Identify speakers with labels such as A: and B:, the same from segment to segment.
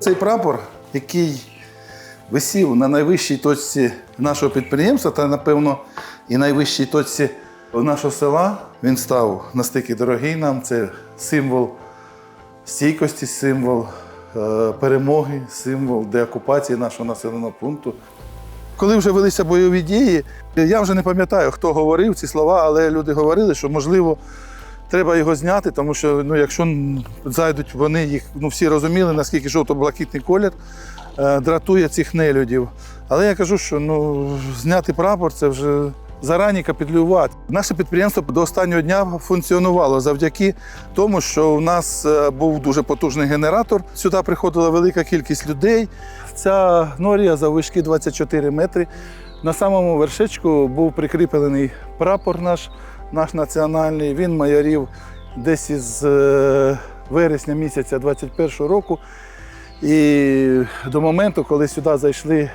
A: Цей прапор, який висів на найвищій точці нашого підприємства та, напевно, і найвищій точці нашого села, він став настільки дорогий нам. Це символ стійкості, символ е, перемоги, символ деокупації нашого населеного пункту. Коли вже велися бойові дії, я вже не пам'ятаю, хто говорив ці слова, але люди говорили, що можливо треба його зняти, тому що ну, якщо зайдуть вони, їх ну, всі розуміли, наскільки жовто-блакитний колір е, дратує цих нелюдів. Але я кажу, що ну, зняти прапор це вже зарані капітулювати. Наше підприємство до останнього дня функціонувало завдяки тому, що у нас е, був дуже потужний генератор. Сюди приходила велика кількість людей. Ця норія заввишки 24 метри. На самому вершечку був прикріплений прапор наш, наш національний. Він майорів десь із е, вересня місяця 21-го року. І до моменту, коли сюди зайшли е,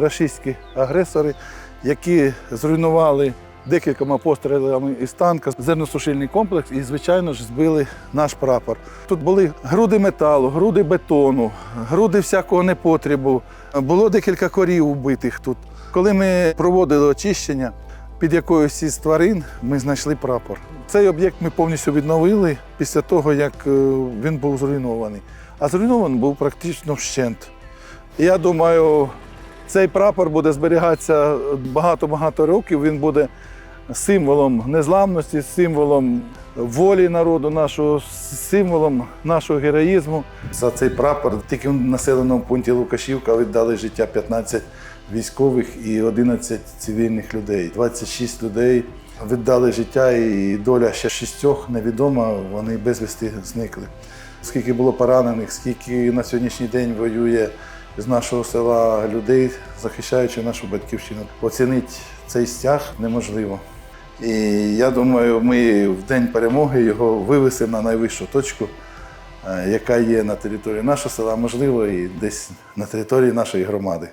A: рашистські агресори, які зруйнували декількома пострілами із танка зерносушильний комплекс і, звичайно ж, збили наш прапор. Тут були груди металу, груди бетону, груди всякого непотребу. Було декілька корів убитих тут. Коли ми проводили очищення, під якоюсь із тварин ми знайшли прапор. Цей об'єкт ми повністю відновили після того, як е, він був зруйнований. А зруйнований був практично вщент. Я думаю, цей прапор буде зберігатися багато-багато років. Він буде символом незламності, символом волі народу нашого, символом нашого героїзму. За цей прапор тільки в населеному пункті Лукашівка віддали життя 15 військових і 11 цивільних людей. 26 людей віддали життя, і доля ще шістьох невідома. Вони безвісти зникли. Скільки було поранених, скільки на сьогоднішній день воює з нашого села людей, захищаючи нашу батьківщину. Оцінити цей стяг неможливо. І я думаю, ми в день перемоги його вивесимо на найвищу точку, е, яка є на території нашого села, можливо, і десь на території нашої громади.